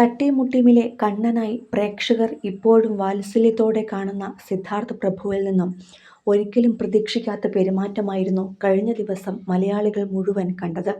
തട്ടിമുട്ടിയുമിലെ കണ്ണനായി പ്രേക്ഷകർ ഇപ്പോഴും വാത്സല്യത്തോടെ കാണുന്ന സിദ്ധാർത്ഥ് പ്രഭുവിൽ നിന്നും ഒരിക്കലും പ്രതീക്ഷിക്കാത്ത പെരുമാറ്റമായിരുന്നു കഴിഞ്ഞ ദിവസം മലയാളികൾ മുഴുവൻ കണ്ടത്.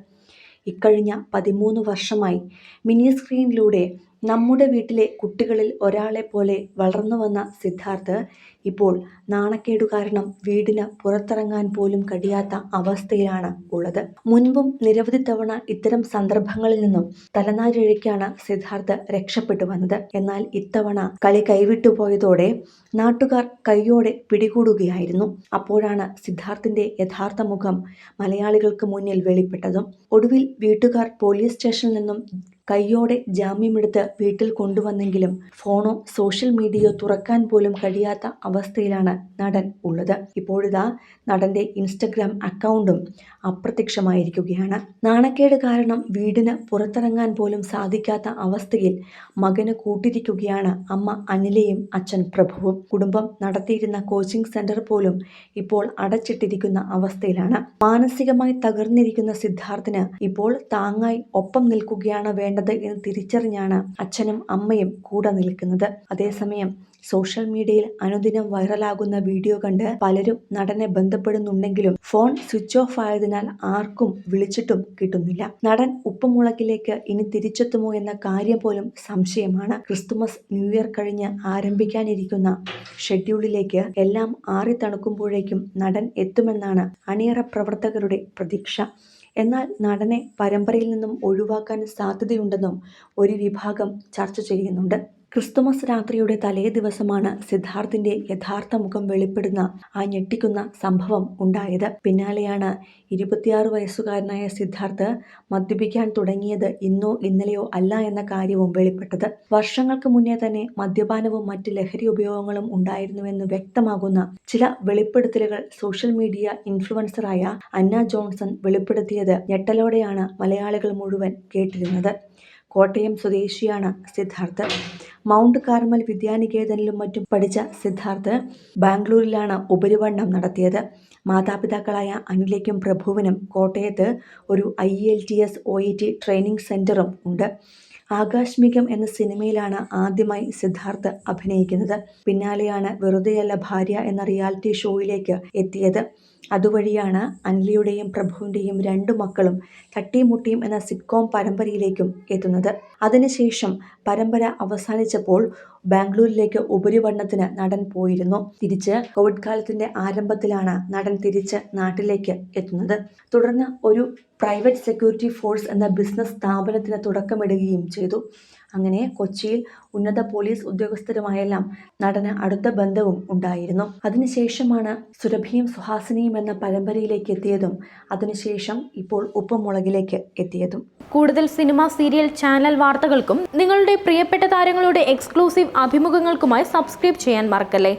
ഇക്കഴിഞ്ഞ പതിമൂന്ന് വർഷമായി മിനി സ്ക്രീനിലൂടെ നമ്മുടെ വീട്ടിലെ കുട്ടികളിൽ ഒരാളെ പോലെ വളർന്നു വന്ന സിദ്ധാർത്ഥ് ഇപ്പോൾ നാണക്കേടു കാരണം വീടിന് പുറത്തിറങ്ങാൻ പോലും കഴിയാത്ത അവസ്ഥയിലാണ് ഉള്ളത്. മുൻപും നിരവധി തവണ ഇത്തരം സന്ദർഭങ്ങളിൽ നിന്നും തലനാരിഴയ്ക്കാണ് സിദ്ധാർത്ഥ് രക്ഷപ്പെട്ടു വന്നത്. എന്നാൽ ഇത്തവണ കളി കൈവിട്ടുപോയതോടെ നാട്ടുകാർ കൈയോടെ പിടികൂടുകയായിരുന്നു. അപ്പോഴാണ് സിദ്ധാർത്ഥിന്റെ യഥാർത്ഥ മുഖം മലയാളികൾക്ക് മുന്നിൽ വെളിപ്പെട്ടതും. ഒടുവിൽ വീട്ടുകാർ പോലീസ് സ്റ്റേഷനിൽ നിന്നും കയ്യോടെ ജാമ്യമെടുത്ത് വീട്ടിൽ കൊണ്ടുവന്നെങ്കിലും ഫോണോ സോഷ്യൽ മീഡിയയോ തുറക്കാൻ പോലും കഴിയാത്ത അവസ്ഥയിലാണ് നടൻ ഉള്ളത്. ഇപ്പോഴിതാ നടന്റെ ഇൻസ്റ്റഗ്രാം അക്കൗണ്ടും അപ്രത്യക്ഷമായിരിക്കുകയാണ്. നാണക്കേട് കാരണം വീടിന് പുറത്തിറങ്ങാൻ പോലും സാധിക്കാത്ത അവസ്ഥയിൽ മകന് കൂട്ടിരിക്കുകയാണ് അമ്മ അനിലയും അച്ഛൻ പ്രഭുവും. കുടുംബം നടത്തിയിരുന്ന കോച്ചിംഗ് സെന്റർ പോലും ഇപ്പോൾ അടച്ചിട്ടിരിക്കുന്ന അവസ്ഥയിലാണ്. മാനസികമായി തകർന്നിരിക്കുന്ന സിദ്ധാർത്ഥിന് ഇപ്പോൾ താങ്ങായി ഒപ്പം നിൽക്കുകയാണ് വേണ്ടത് എന്ന് തിരിച്ചറിഞ്ഞാണ് അച്ഛനും അമ്മയും കൂടെ നിൽക്കുന്നത്. അതേസമയം സോഷ്യൽ മീഡിയയിൽ അനുദിനം വൈറലാകുന്ന വീഡിയോ കണ്ട് പലരും നടനെ ബന്ധപ്പെടുന്നുണ്ടെങ്കിലും ഫോൺ സ്വിച്ച് ഓഫ് ആയതിനാൽ ആർക്കും വിളിച്ചിട്ടും കിട്ടുന്നില്ല. നടൻ ഉപ്പുമുളകിലേക്ക് ഇനി തിരിച്ചെത്തുമോ എന്ന കാര്യം പോലും സംശയമാണ്. ക്രിസ്തുമസ് ന്യൂ ഇയർ കഴിഞ്ഞ് ആരംഭിക്കാനിരിക്കുന്ന ഷെഡ്യൂളിലേക്ക് എല്ലാം ആറിത്തണുക്കുമ്പോഴേക്കും നടൻ എത്തുമെന്നാണ് അണിയറ പ്രവർത്തകരുടെ പ്രതീക്ഷ. എന്നാൽ നടനെ പരമ്പരയിൽ നിന്നും ഒഴിവാക്കാൻ സാധ്യതയുണ്ടെന്നും ഒരു വിഭാഗം ചർച്ച ചെയ്യുന്നുണ്ട്. ക്രിസ്തുമസ് രാത്രിയുടെ തലേ ദിവസമാണ് സിദ്ധാർത്ഥിന്റെ യഥാർത്ഥ മുഖം വെളിപ്പെടുന്ന ആ ഞെട്ടിക്കുന്ന സംഭവം ഉണ്ടായത്. പിന്നാലെയാണ് ഇരുപത്തിയാറ് വയസ്സുകാരനായ സിദ്ധാർത്ഥ് മദ്യപിക്കാൻ തുടങ്ങിയത് ഇന്നോ ഇന്നലെയോ അല്ല എന്ന കാര്യവും വെളിപ്പെട്ടത്. വർഷങ്ങൾക്ക് മുന്നേ തന്നെ മദ്യപാനവും മറ്റ് ലഹരി ഉപയോഗങ്ങളും ഉണ്ടായിരുന്നുവെന്ന് വ്യക്തമാകുന്ന ചില വെളിപ്പെടുത്തലുകൾ സോഷ്യൽ മീഡിയ ഇൻഫ്ലുവൻസറായ അന്ന ജോൺസൺ വെളിപ്പെടുത്തിയത് ഞെട്ടലോടെയാണ് മലയാളികൾ മുഴുവൻ കേട്ടിരുന്നത്. കോട്ടയം സ്വദേശിയാണ് സിദ്ധാർത്ഥ്. മൗണ്ട് കാർമൽ വിദ്യാനികേതനിലും മറ്റും പഠിച്ച സിദ്ധാർത്ഥ് ബാംഗ്ലൂരിലാണ് ഉപരിപഠനം നടത്തിയത്. മാതാപിതാക്കളായ അനിലയ്ക്കും പ്രഭുവിനും കോട്ടയത്ത് ഒരു I L T S O E T training സെന്ററും ഉണ്ട്. ആകസ്മികം എന്ന സിനിമയിലാണ് ആദ്യമായി സിദ്ധാർത്ഥ് അഭിനയിക്കുന്നത്. പിന്നാലെയാണ് വെറുതെയല്ല ഭാര്യ എന്ന റിയാലിറ്റി ഷോയിലേക്ക് എത്തിയത്. അതുവഴിയാണ് അൻലിയുടെയും പ്രഭുവിന്റെയും രണ്ടു മക്കളും തട്ടിമുട്ടിയും എന്ന സിറ്റ്കോം പരമ്പരയിലേക്കും എത്തുന്നത്. അതിനുശേഷം പരമ്പര അവസാനിച്ചപ്പോൾ ബാംഗ്ലൂരിലേക്ക് ഉപരിപഠനത്തിന് നടൻ പോയിരുന്നു. തിരിച്ച് കോവിഡ് കാലത്തിന്റെ ആരംഭത്തിലാണ് നടൻ തിരിച്ച് നാട്ടിലേക്ക് എത്തുന്നത്. തുടർന്ന് ഒരു പ്രൈവറ്റ് സെക്യൂരിറ്റി ഫോഴ്സ് എന്ന ബിസിനസ് സ്ഥാപനത്തിന് തുടക്കമിടുകയും ചെയ്തു. അങ്ങനെ കൊച്ചിയിൽ ഉന്നത പോലീസ് ഉദ്യോഗസ്ഥരുമായെല്ലാം നടന് അടുത്ത ബന്ധവും ഉണ്ടായിരുന്നു. അതിനുശേഷമാണ് സുരഭിയും സുഹാസിനിയും എന്ന പരമ്പരയിലേക്ക് എത്തിയതും അതിനുശേഷം ഇപ്പോൾ ഉപ്പുമുളകിലേക്ക് എത്തിയതും. കൂടുതൽ സിനിമ, സീരിയൽ, ചാനൽ വാർത്തകൾക്കും നിങ്ങളുടെ പ്രിയപ്പെട്ട താരങ്ങളുടെ എക്സ്ക്ലൂസീവ് അഭിമുഖങ്ങൾക്കുമായി സബ്സ്ക്രൈബ് ചെയ്യാൻ മറക്കല്ലേ